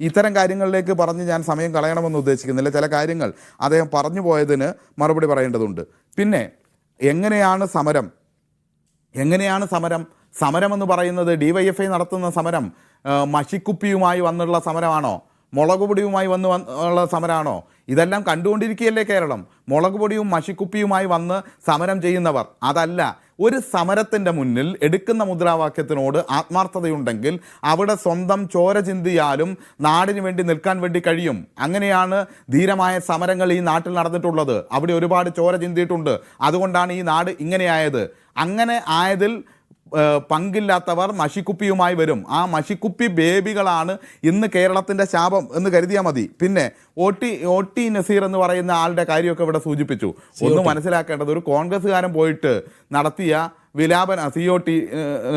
ഇത്തരം കാര്യങ്ങളിലേക്ക് പറഞ്ഞ് ഞാൻ സമയം കളയണമെന്ന് ഉദ്ദേശിക്കുന്നില്ല. ചില കാര്യങ്ങൾ അദ്ദേഹം പറഞ്ഞു പോയതിന് മറുപടി പറയേണ്ടതുണ്ട്. പിന്നെ എങ്ങനെയാണ് സമരം? എങ്ങനെയാണ് സമരം? സമരം എന്ന് പറയുന്നത് ഡിവൈഎഫ്ഐ നടത്തുന്ന സമരം മഷിക്കുപ്പിയുമായി വന്നുള്ള സമരമാണോ? മുളക് പൊടിയുമായി വന്ന് വന്ന് ഉള്ള സമരമാണോ? ഇതെല്ലാം കണ്ടുകൊണ്ടിരിക്കുകയല്ലേ കേരളം? മുളക് പൊടിയും മഷിക്കുപ്പിയുമായി വന്ന് സമരം ചെയ്യുന്നവർ. അതല്ല ഒരു സമരത്തിന്റെ മുന്നിൽ എടുക്കുന്ന മുദ്രാവാക്യത്തിനോട് ആത്മാർത്ഥതയുണ്ടെങ്കിൽ അവിടെ സ്വന്തം ചോര ചിന്തിയാലും നാടിന് വേണ്ടി നിൽക്കാൻ വേണ്ടി കഴിയും. അങ്ങനെയാണ് ധീരമായ സമരങ്ങൾ ഈ നാട്ടിൽ നടന്നിട്ടുള്ളത്. അവിടെ ഒരുപാട് ചോര ചിന്തിയിട്ടുണ്ട്. അതുകൊണ്ടാണ് ഈ നാട് ഇങ്ങനെയായത്. അങ്ങനെ ആയതിൽ പങ്കില്ലാത്തവർ മഷിക്കുപ്പിയുമായി വരും. ആ മഷിക്കുപ്പി ബേബികളാണ് ഇന്ന് കേരളത്തിന്റെ ശാപം എന്ന് കരുതിയാൽ മതി. പിന്നെ O T O T Nazeer എന്ന് പറയുന്ന ആളുടെ കാര്യമൊക്കെ ഇവിടെ സൂചിപ്പിച്ചു. ഒന്ന് മനസ്സിലാക്കേണ്ടത് ഒരു കോൺഗ്രസ്സുകാരൻ പോയിട്ട് നടത്തിയ വിലാപന സിഒ ടി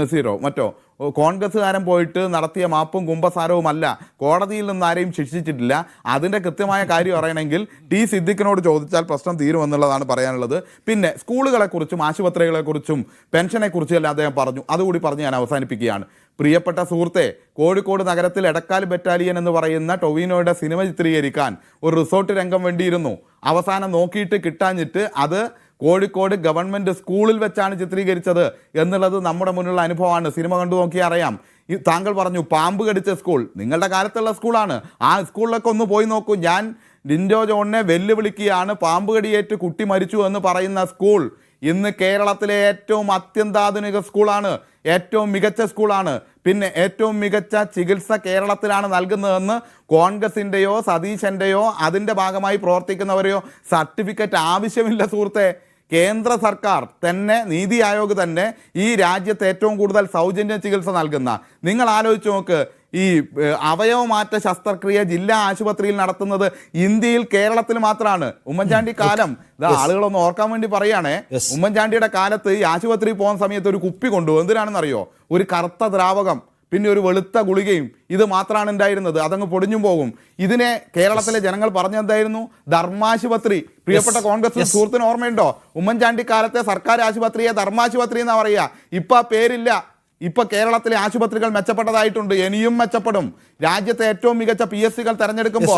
നസീറോ മറ്റോ? കോൺഗ്രസ്സുകാരൻ പോയിട്ട് നടത്തിയ മാപ്പും കുംഭസാരവുമല്ല കോടതിയിൽ നിന്ന് ആരെയും ശിക്ഷിച്ചിട്ടില്ല. അതിന്റെ കൃത്യമായ കാര്യം അറിയണമെങ്കിൽ ടി സിദ്ദിഖിനോട് ചോദിച്ചാൽ പ്രശ്നം തീരുമെന്നുള്ളതാണ് പറയാനുള്ളത്. പിന്നെ സ്കൂളുകളെക്കുറിച്ചും ആശുപത്രികളെക്കുറിച്ചും പെൻഷനെക്കുറിച്ചും എല്ലാം അദ്ദേഹം പറഞ്ഞു. അതുകൂടി പറഞ്ഞ് ഞാൻ അവസാനിപ്പിക്കുകയാണ്. പ്രിയപ്പെട്ട സുഹൃത്തെ കോഴിക്കോട് നഗരത്തിൽ എടക്കാൽ ബറ്റാലിയൻ എന്ന് പറയുന്ന ടൊവിനോയുടെ സിനിമ ചിത്രീകരിക്കാൻ ഒരു റിസോർട്ട് രംഗം വേണ്ടിയിരുന്നു. അവസാനം നോക്കിയിട്ട് കിട്ടാഞ്ഞിട്ട് അത് കോഴിക്കോട് ഗവൺമെന്റ് സ്കൂളിൽ വെച്ചാണ് ചിത്രീകരിച്ചത് എന്നുള്ളത് നമ്മുടെ മുന്നിലുള്ള അനുഭവമാണ്. സിനിമ കണ്ടു നോക്കി അറിയാം. താങ്കൾ പറഞ്ഞു പാമ്പ് കടിച്ച സ്കൂൾ. നിങ്ങളുടെ കാലത്തുള്ള സ്കൂളാണ്. ആ സ്കൂളിലൊക്കെ ഒന്ന് പോയി നോക്കൂ. ഞാൻ ലിൻഡോ ജോണിനെ വെല്ലുവിളിക്കുകയാണ്. പാമ്പ് കടിയേറ്റ് കുട്ടി മരിച്ചു എന്ന് പറയുന്ന സ്കൂൾ ഇന്ന് കേരളത്തിലെ ഏറ്റവും അത്യന്താധുനിക സ്കൂളാണ്. ഏറ്റവും മികച്ച സ്കൂളാണ്. പിന്നെ ഏറ്റവും മികച്ച ചികിത്സ കേരളത്തിലാണ് നൽകുന്നതെന്ന് കോൺഗ്രസിന്റെയോ സതീശന്റെയോ അതിന്റെ ഭാഗമായി പ്രവർത്തിക്കുന്നവരെയോ സർട്ടിഫിക്കറ്റ് ആവശ്യമില്ല സുഹൃത്തെ. കേന്ദ്ര സർക്കാർ തന്നെ നീതി ആയോഗ് തന്നെ ഈ രാജ്യത്ത് ഏറ്റവും കൂടുതൽ സൗജന്യ ചികിത്സ നൽകുന്ന. നിങ്ങൾ ആലോചിച്ച് നോക്ക് ഈ അവയവമാറ്റ ശസ്ത്രക്രിയ ജില്ലാ ആശുപത്രിയിൽ നടത്തുന്നത് ഇന്ത്യയിൽ കേരളത്തിൽ മാത്രമാണ് ഉമ്മൻചാണ്ടി കാലം ഇത് ആളുകളൊന്ന് ഓർക്കാൻ വേണ്ടി പറയുകയാണേ ഉമ്മൻചാണ്ടിയുടെ കാലത്ത് ഈ ആശുപത്രിയിൽ പോകുന്ന സമയത്ത് ഒരു കുപ്പി കൊണ്ടുപോകും. എന്തിനാണെന്നറിയോ? ഒരു കറുത്ത ദ്രാവകം. പിന്നെ ഒരു വെളുത്ത ഗുളികയും ഇത് മാത്രമാണ് ഉണ്ടായിരുന്നത്. അതങ്ങ് പൊടിഞ്ഞു പോകും. ഇതിനെ കേരളത്തിലെ ജനങ്ങൾ പറഞ്ഞെന്തായിരുന്നു ധർമാശുപത്രി. പ്രിയപ്പെട്ട കോൺഗ്രസ്. സുഹൃത്തിന് ഓർമ്മയുണ്ടോ? ഉമ്മൻചാണ്ടി കാലത്തെ സർക്കാർ ആശുപത്രിയെ ധർമാശുപത്രി എന്നാ പറയുക. ഇപ്പൊ ആ പേരില്ല. ഇപ്പൊ കേരളത്തിലെ ആശുപത്രികൾ മെച്ചപ്പെട്ടതായിട്ടുണ്ട് ഇനിയും മെച്ചപ്പെടും. രാജ്യത്തെ ഏറ്റവും മികച്ച പി എസ് സികൾ തെരഞ്ഞെടുക്കുമ്പോൾ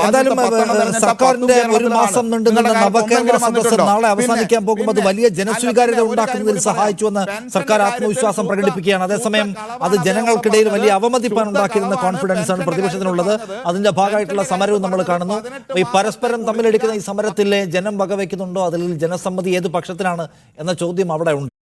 അവസാനിക്കാൻ പോകുമ്പോൾ അത് വലിയ ജനസ്വീകാര്യത ഉണ്ടാക്കുന്നതിൽ സഹായിച്ചുവെന്ന് സർക്കാർ ആത്മവിശ്വാസം പ്രകടിപ്പിക്കുകയാണ്. അതേസമയം അത് ജനങ്ങൾക്കിടയിൽ വലിയ അവമതിപ്പാൻ ഉണ്ടാക്കിയിരുന്ന കോൺഫിഡൻസ് ആണ് പ്രതിപക്ഷത്തിനുള്ളത്. അതിന്റെ ഭാഗമായിട്ടുള്ള സമരവും നമ്മൾ കാണുന്നു. ഈ പരസ്പരം തമ്മിലെടുക്കുന്ന ഈ സമരത്തിലെ ജനം വകവയ്ക്കുന്നുണ്ടോ അതിൽ ജനസമ്മതി ഏത് പക്ഷത്തിനാണ് എന്ന ചോദ്യം അവിടെ ഉണ്ട്.